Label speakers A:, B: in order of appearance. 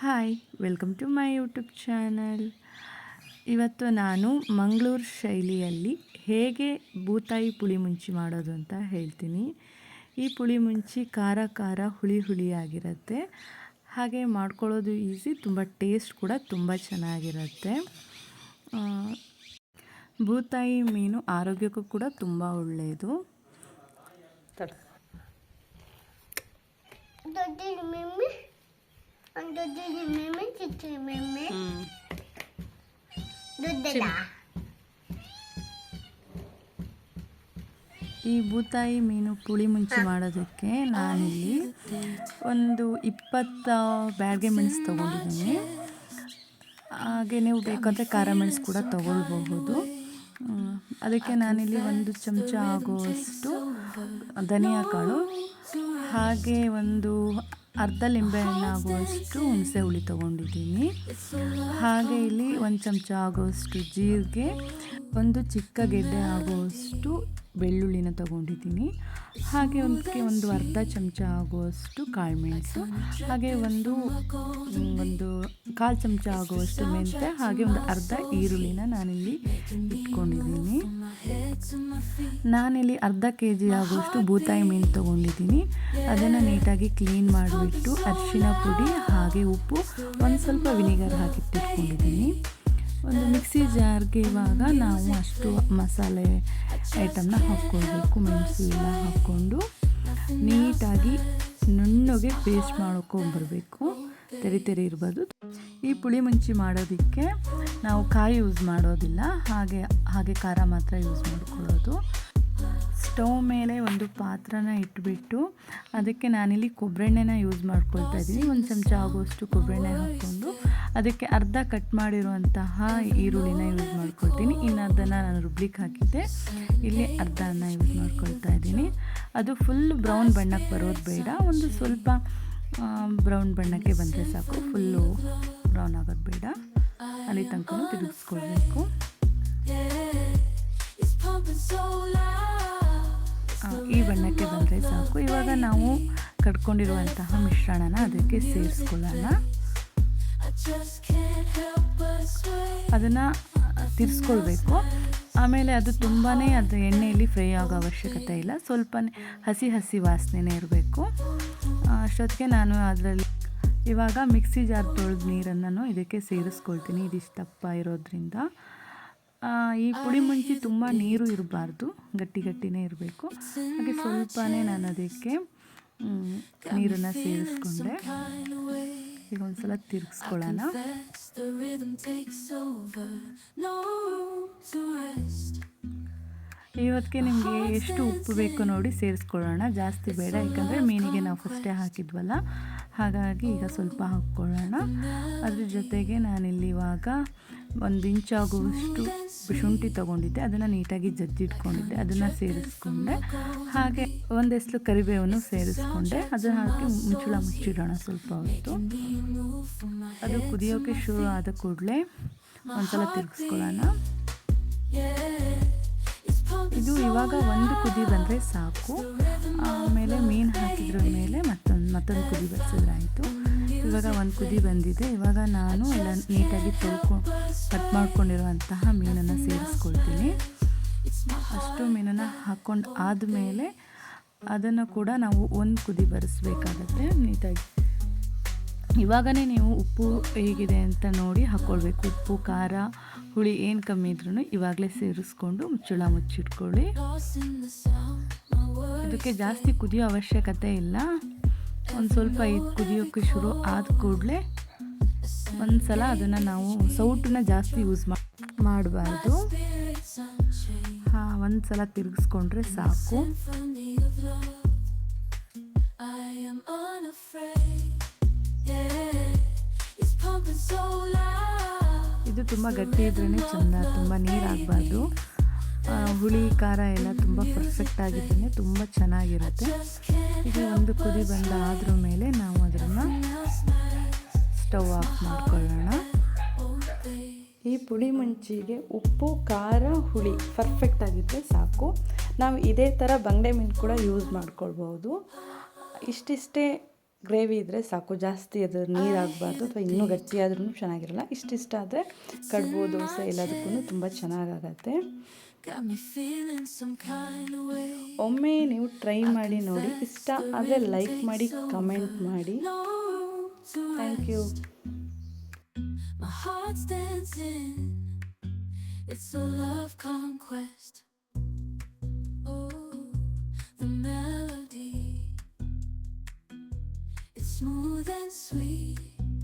A: Hi, welcome to my YouTube channel. ಇವತ್ತು ನಾನು ಮಂಗಳೂರು ಶೈಲಿಯಲ್ಲಿ ಹೇಗೆ ಬೂತಾಯಿ ಪುಳಿ ಮುಂಚಿ ಮಾಡೋದು ಅಂತ ಹೇಳ್ತೀನಿ. ಈ ಪುಳಿ ಮುಂಚಿ ಖಾರ ಖಾರ ಹುಳಿ ಹುಳಿಯಾಗಿರುತ್ತೆ. ಹಾಗೆ ಮಾಡ್ಕೊಳ್ಳೋದು ಈಸಿ, ತುಂಬ ಟೇಸ್ಟ್ ಕೂಡ ತುಂಬ ಚೆನ್ನಾಗಿರುತ್ತೆ. ಬೂತಾಯಿ ಮೀನು ಆರೋಗ್ಯಕ್ಕೂ ಕೂಡ ತುಂಬ ಒಳ್ಳೆಯದು
B: ದೊಡ್ಡ
A: ಈ ಬೂತಾಯಿ ಮೀನು ಪುಳಿ ಮುಂಚಿ ಮಾಡೋದಕ್ಕೆ ನಾನಿಲ್ಲಿ ಒಂದು ಇಪ್ಪತ್ತ ಬ್ಯಾಡ್ಗೆ ಮೆಣಸು ತೊಗೊಂಡಿದ್ದೀನಿ. ಹಾಗೆ ನೀವು ಬೇಕಾದರೆ ಖಾರ ಮೆಣಸು ಕೂಡ ತೊಗೊಳ್ಬಹುದು. ಅದಕ್ಕೆ ನಾನಿಲ್ಲಿ ಒಂದು ಚಮಚ ಆಗುವಷ್ಟು ಧನಿಯಾ ಕಾಳು ಹಾಗೆ ಒಂದು ಅರ್ಧ ಲಿಂಬೆಹಣ್ಣು ಆಗುವಷ್ಟು ಹುಣಸೆ ಹುಳಿ ತೊಗೊಂಡಿದ್ದೀನಿ. ಹಾಗೆ ಇಲ್ಲಿ ಒಂದು ಚಮಚ ಆಗುವಷ್ಟು ಜೀರಿಗೆ, ಒಂದು ಚಿಕ್ಕ ಗೆಡ್ಡೆ ಆಗುವಷ್ಟು ಬೆಳ್ಳುಳ್ಳಿನ ತಗೊಂಡಿದ್ದೀನಿ. ಹಾಗೆ ಅದಕ್ಕೆ ಒಂದು ಅರ್ಧ ಚಮಚ ಆಗುವಷ್ಟು ಕಾಳುಮೆಣಸು ಹಾಗೆ ಒಂದು ಒಂದು ಕಾಲು ಚಮಚ ಆಗುವಷ್ಟು ಮೆಂತ್ಯ, ಹಾಗೆ ಒಂದು ಅರ್ಧ ಈರುಳ್ಳಿನ ನಾನಿಲ್ಲಿ ಇಟ್ಕೊಂಡಿದ್ದೀನಿ. ನಾನಿಲ್ಲಿ ಅರ್ಧ ಕೆ ಜಿ ಆಗುವಷ್ಟು ಬೂತಾಯಿ ಮೀನು ತೊಗೊಂಡಿದ್ದೀನಿ. ಅದನ್ನು ನೀಟಾಗಿ ಕ್ಲೀನ್ ಮಾಡಿಬಿಟ್ಟು ಅರಿಶಿನ ಪುಡಿ, ಹಾಗೆ ಉಪ್ಪು, ಒಂದು ಸ್ವಲ್ಪ ವಿನಿಗರ್ ಹಾಕಿಟ್ಟಿಟ್ಕೊಂಡಿದ್ದೀನಿ ಮಿಕ್ಸಿ ಜಾರ್ಗೆ ಇವಾಗ ನಾವು ಅಷ್ಟು ಮಸಾಲೆ ಐಟಮ್ನ ಹಾಕ್ಕೊಳ್ಬೇಕು, ಮೆಣಸು ಎಲ್ಲ ಹಾಕ್ಕೊಂಡು ನೀಟಾಗಿ ನುಣ್ಣಗೆ ಪೇಸ್ಟ್ ಮಾಡ್ಕೊಂಡ್ಬರಬೇಕು. ತೆರಿ ತೆರಿ ಇರ್ಬೋದು. ಈ ಪುಳಿ ಮುಂಚಿ ಮಾಡೋದಕ್ಕೆ ನಾವು ಕಾಯಿ ಯೂಸ್ ಮಾಡೋದಿಲ್ಲ, ಹಾಗೆ ಹಾಗೆ ಖಾರ ಮಾತ್ರ ಯೂಸ್ ಮಾಡ್ಕೊಳ್ಳೋದು. ಸ್ಟವ್ ಮೇಲೆ ಒಂದು ಪಾತ್ರನ ಇಟ್ಬಿಟ್ಟು ಅದಕ್ಕೆ ನಾನಿಲ್ಲಿ ಕೊಬ್ಬರೆಣ್ಣೆನ ಯೂಸ್ ಮಾಡ್ಕೊಳ್ತಾ ಇದ್ದೀನಿ. ಒಂದು ಚಮಚ ಆಗುವಷ್ಟು ಕೊಬ್ಬರೆಣ್ಣೆ ಹಾಕ್ಕೊಂಡು ಅದಕ್ಕೆ ಅರ್ಧ ಕಟ್ ಮಾಡಿರುವಂತಹ ಈರುಳ್ಳಿನ ಯೂಸ್ ಮಾಡ್ಕೊಳ್ತೀನಿ. ಇನ್ನು ಅದನ್ನು ನಾನು ರುಬ್ಲಿಕ್ಕೆ ಹಾಕಿದ್ದೆ. ಇಲ್ಲಿ ಅರ್ಧನ ಯೂಸ್ ಮಾಡ್ಕೊಳ್ತಾ ಇದ್ದೀನಿ. ಅದು ಫುಲ್ ಬ್ರೌನ್ ಬಣ್ಣಕ್ಕೆ ಬರೋದು ಬೇಡ. ಒಂದು ಸ್ವಲ್ಪ ಬ್ರೌನ್ ಬಣ್ಣಕ್ಕೆ ಬಂದರೆ ಸಾಕು. ಫುಲ್ಲು ಬ್ರೌನ್ ಆಗೋದು ಬೇಡ. ಅಲ್ಲಿ ತನಕ ತಿರುಗಿಸ್ಕೊಳ್ಬೇಕು. ಈ ಬಣ್ಣಕ್ಕೆ ಬಂದರೆ ಸಾಕು. ಇವಾಗ ನಾವು ಕಟ್ಕೊಂಡಿರುವಂತಹ ಮಿಶ್ರಣನ ಅದಕ್ಕೆ ಸೇರಿಸ್ಕೊಳ್ಳೋಣ. ಅದನ್ನು ತಿರ್ಸ್ಕೊಳ್ಬೇಕು. ಆಮೇಲೆ ಅದು ತುಂಬಾ ಅದು ಎಣ್ಣೆಯಲ್ಲಿ ಫ್ರೈ ಆಗೋ ಅವಶ್ಯಕತೆ ಇಲ್ಲ. ಸ್ವಲ್ಪನೇ ಹಸಿ ಹಸಿ ವಾಸನೆನೇ ಇರಬೇಕು. ಅಷ್ಟೊತ್ತಿಗೆ ನಾನು ಅದರಲ್ಲಿ ಇವಾಗ ಮಿಕ್ಸಿ ಜಾರ್ ತೊಳೆದ ನೀರನ್ನು ಇದಕ್ಕೆ ಸೇರಿಸ್ಕೊಳ್ತೀನಿ. ಇದಿಷ್ಟು ದಪ್ಪ ಇರೋದ್ರಿಂದ. ಈ ಪುಡಿ ಮುಂಚಿ ತುಂಬ ನೀರು ಇರಬಾರ್ದು. ಗಟ್ಟಿ ಗಟ್ಟಿನೇ ಇರಬೇಕು. ಹಾಗೆ ಸ್ವಲ್ಪನೇ ನಾನು ಅದಕ್ಕೆ ನೀರನ್ನು ಸೇರಿಸ್ಕೊಂಡೆ. ಈಗ ಒಂದ್ಸಲ ತಿರುಗಿಸ್ಕೊಳ್ಳೋಣ. ಇವತ್ತಿಗೆ ನಿಮಗೆ ಎಷ್ಟು ಉಪ್ಪು ಬೇಕು ನೋಡಿ ಸೇರಿಸ್ಕೊಳ್ಳೋಣ. ಜಾಸ್ತಿ ಬೇಡ ಯಾಕಂದರೆ ಮೀನಿಗೆ ನಾವು ಫಸ್ಟೇ ಹಾಕಿದ್ವಲ್ಲ. ಹಾಗಾಗಿ ಈಗ ಸ್ವಲ್ಪ ಹಾಕ್ಕೊಳ್ಳೋಣ. ಅದ್ರ ಜೊತೆಗೆ ನಾನಿಲ್ಲಿ ಇವಾಗ ಒಂದು ಇಂಚಾಗುವಷ್ಟು ಶುಂಠಿ ತೊಗೊಂಡಿದ್ದೆ. ಅದನ್ನು ನೀಟಾಗಿ ಜಜ್ಜಿಟ್ಕೊಂಡಿದ್ದೆ. ಅದನ್ನು ಸೇರಿಸ್ಕೊಂಡೆ. ಹಾಗೆ ಒಂದೆಷ್ಟು ಕರಿಬೇವನ್ನು ಸೇರಿಸ್ಕೊಂಡೆ. ಅದನ್ನು ಹಾಕಿ ಮುಚ್ಚಳ ಮುಚ್ಚಿಡೋಣ ಸ್ವಲ್ಪ ಹೊತ್ತು. ಅದು ಕುದಿಯೋಕ್ಕೆ ಶುರು ಆದ ಕೂಡಲೇ ಒಂದ್ಸಲ ತಿರುಗಿಸ್ಕೊಳ್ಳೋಣ. ಇದು ಇವಾಗ ಒಂದು ಕುದಿ ಬಂದರೆ ಸಾಕು. ಆಮೇಲೆ ಮೀನು ಹಾಕಿದ್ರ ಮೇಲೆ ಮತ್ತೊಂದು ಮತ್ತೊಂದು ಕುದಿ ಬರ್ಸಿದ್ರಾಯಿತು ಇವಾಗ ಒಂದು ಕುದಿ ಬಂದಿದೆ. ಇವಾಗ ನಾನು ಎಲ್ಲ ನೀಟಾಗಿ ತೊಳ್ಕೊಂಡು ಕಟ್ ಮಾಡ್ಕೊಂಡಿರುವಂತಹ ಮೀನನ್ನು ಸೇರಿಸ್ಕೊಳ್ತೀನಿ. ಅಷ್ಟು ಮೀನನ್ನು ಹಾಕ್ಕೊಂಡು ಆದಮೇಲೆ ಅದನ್ನು ಕೂಡ ನಾವು ಒಂದು ಕುದಿ ಬರೆಸ್ಬೇಕಾಗತ್ತೆ. ನೀಟಾಗಿ. ಇವಾಗನೇ ನೀವು ಉಪ್ಪು ಹೇಗಿದೆ ಅಂತ ನೋಡಿ ಹಾಕ್ಕೊಳ್ಬೇಕು ಉಪ್ಪು, ಖಾರ, ಹುಳಿ ಏನು ಕಮ್ಮಿ ಇದ್ರೂ ಇವಾಗಲೇ ಸೇರಿಸ್ಕೊಂಡು ಮುಚ್ಚಳ ಮುಚ್ಚಿಟ್ಕೊಳ್ಳಿ. ಇದಕ್ಕೆ ಜಾಸ್ತಿ ಕುದಿಯೋ ಅವಶ್ಯಕತೆ ಇಲ್ಲ. ಒಂದು ಸ್ವಲ್ಪ ಇದು ಕುದಿಯೋಕ್ಕೆ ಶುರು ಆದ ಕೂಡಲೇ ಒಂದು ಸಲ ಅದನ್ನು ನಾವು ಸೌಟನ್ನ ಜಾಸ್ತಿ ಯೂಸ್ ಮಾಡಬಾರ್ದು. ಹಾಂ ಒಂದು ಸಲ ತಿರುಗಿಸ್ಕೊಂಡ್ರೆ ಸಾಕು. ಇದು ತುಂಬ ಗಟ್ಟಿ ಇದ್ರೇ ಚೆಂದ, ತುಂಬ ನೀರಾಗಬಾರ್ದು ಹುಳಿ, ಖಾರ ಎಲ್ಲ ತುಂಬ ಪರ್ಫೆಕ್ಟ್ ಆಗಿದ್ದೇನೆ ತುಂಬ ಚೆನ್ನಾಗಿರುತ್ತೆ ಇದು ಒಂದು ಕುದಿ ಬಂದ ಆದ್ರ ಮೇಲೆ ನಾವು ಅದನ್ನು ಸ್ಟವ್ ಆಫ್ ಮಾಡ್ಕೊಳ್ಳೋಣ. ಈ ಪುಳಿ ಮುಂಚಿಗೆ ಉಪ್ಪು, ಖಾರ, ಹುಳಿ ಪರ್ಫೆಕ್ಟ್ ಆಗಿದ್ದರೆ ಸಾಕು. ನಾವು ಇದೇ ಥರ ಬಂಗಡೆ ಮೀನು ಕೂಡ ಯೂಸ್ ಮಾಡ್ಕೊಳ್ಬೋದು ಇಷ್ಟಿಷ್ಟೇ ಗ್ರೇವಿ ಇದ್ದರೆ ಸಾಕು. ಜಾಸ್ತಿ ಅದು ನೀರಾಗಬಾರ್ದು ಅಥವಾ ಇನ್ನೂ ಗಟ್ಟಿಯಾದ್ರೂ ಚೆನ್ನಾಗಿರಲ್ಲ. ಇಷ್ಟಿಷ್ಟ ಆದರೆ ಕಡುಬು, ದೋಸೆ ಎಲ್ಲದಕ್ಕೂ ತುಂಬ ಚೆನ್ನಾಗಾಗತ್ತೆ. ಒಮ್ಮೆ ನೀವು ಟ್ರೈ ಮಾಡಿ ನೋಡಿ. ಇಷ್ಟ ಆದರೆ ಲೈಕ್ ಮಾಡಿ ಕಮೆಂಟ್ ಮಾಡಿ. Thank you.
C: My heart's dancing. It's a love conquest.